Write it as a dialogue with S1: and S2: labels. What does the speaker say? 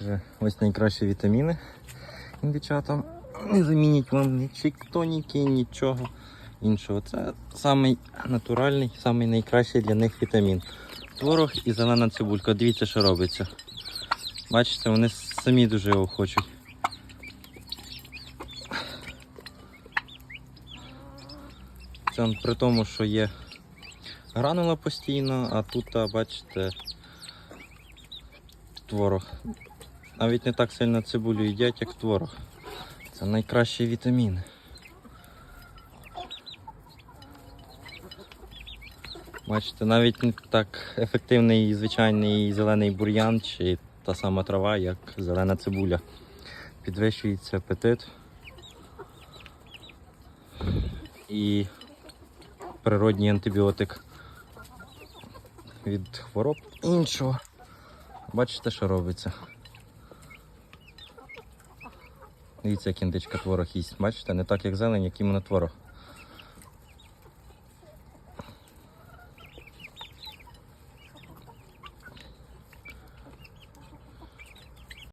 S1: Каже, ось найкращі вітаміни індичатам. Не замінять вам ні чіктоніки, нічого іншого. Це самий натуральний, самий найкращий для них вітамін. Творог і зелена цибулька. Дивіться, що робиться. Бачите, вони самі дуже його хочуть. Це при тому, що є гранула постійно, а тут, бачите, творог. Навіть не так сильно цибулю їдять, як творог. Це найкращі вітаміни. Бачите, навіть не так ефективний звичайний зелений бур'ян чи та сама трава, як зелена цибуля. Підвищується апетит. І природній антибіотик від хвороб іншого. Бачите, що робиться. Дивіться, як індичка творог їсть. Бачите, не так як зелень, як іменно творог.